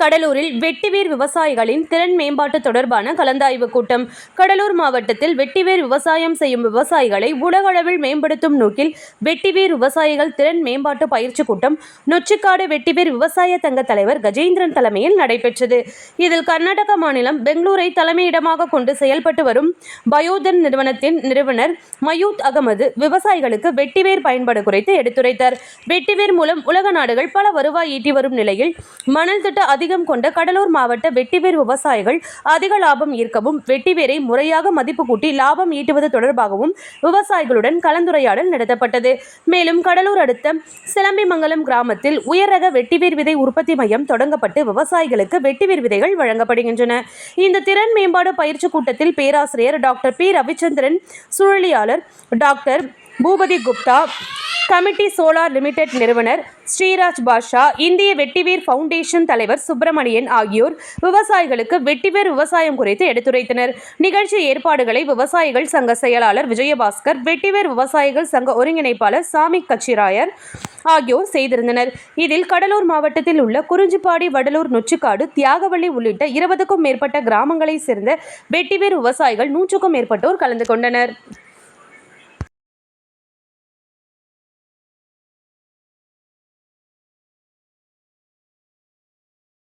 கடலூரில் வெட்டிவேர் விவசாயிகளின் திறன் மேம்பாட்டு தொடர்பான கலந்தாய்வு கூட்டம். கடலூர் மாவட்டத்தில் வெட்டிவேர் விவசாயம் செய்யும் விவசாயிகளை உலக அளவில் மேம்படுத்தும் நோக்கில் வெட்டிவேர் விவசாயிகள் திறன் மேம்பாட்டு பயிற்சி கூட்டம் நொச்சிக்காடு வெட்டிவேர் விவசாய தங்க தலைவர் கஜேந்திரன் தலைமையில் நடைபெற்றது. இதில் கர்நாடக மாநிலம் பெங்களூரை தலைமையிடமாக கொண்டு செயல்பட்டு வரும் பயோதன் நிறுவனத்தின் நிறுவனர் மயூத் அகமது விவசாயிகளுக்கு வெட்டிவேர் பயன்பாடு குறித்து எடுத்துரைத்தார். வெட்டிவேர் மூலம் உலக நாடுகள் பல வருவாய் ஈட்டி வரும் நிலையில் மணல் திட்ட அதிகம் கொண்ட கடலூர் மாவட்ட வெட்டிவேர் விவசாயிகள் அதிக லாபம் ஈர்க்கவும் வெட்டிவேரை முறையாக மதிப்பு கூட்டி லாபம் ஈட்டுவது தொடர்பாகவும் விவசாயிகளுடன் கலந்துரையாடல் நடத்தப்பட்டது. மேலும் கடலூர் அடுத்த சிலம்பிமங்கலம் கிராமத்தில் உயர் ரக வெட்டிவேர் விதை உற்பத்தி மையம் தொடங்கப்பட்டு விவசாயிகளுக்கு வெட்டிவேர் விதைகள் வழங்கப்படுகின்றன. இந்த திறன் மேம்பாடு பயிற்சி கூட்டத்தில் பேராசிரியர் doctor P. Ravichandran சுழலியாளர் doctor Boopathi Gupta committee solar limited நிறுவனர் ஸ்ரீராஜ் பாஷா இந்திய வெட்டிவேர் ஃபவுண்டேஷன் தலைவர் சுப்பிரமணியன் ஆகியோர் விவசாயிகளுக்கு வெட்டிவேர் விவசாயம் குறித்து எடுத்துரைத்தனர். நிகழ்ச்சி ஏற்பாடுகளை விவசாயிகள் சங்க செயலாளர் விஜயபாஸ்கர் வெட்டிவேர் விவசாயிகள் சங்க ஒருங்கிணைப்பாளர் சாமி கச்சிராயர் ஆகியோர் செய்திருந்தனர். இதில் கடலூர் மாவட்டத்தில் உள்ள குறிஞ்சிப்பாடி வடலூர் நொச்சிக்காடு தியாகவள்ளி உள்ளிட்ட இருபதுக்கும் மேற்பட்ட கிராமங்களைச் சேர்ந்த வெட்டிவேர் விவசாயிகள் நூற்றுக்கும் மேற்பட்டோர் கலந்து கொண்டனர்.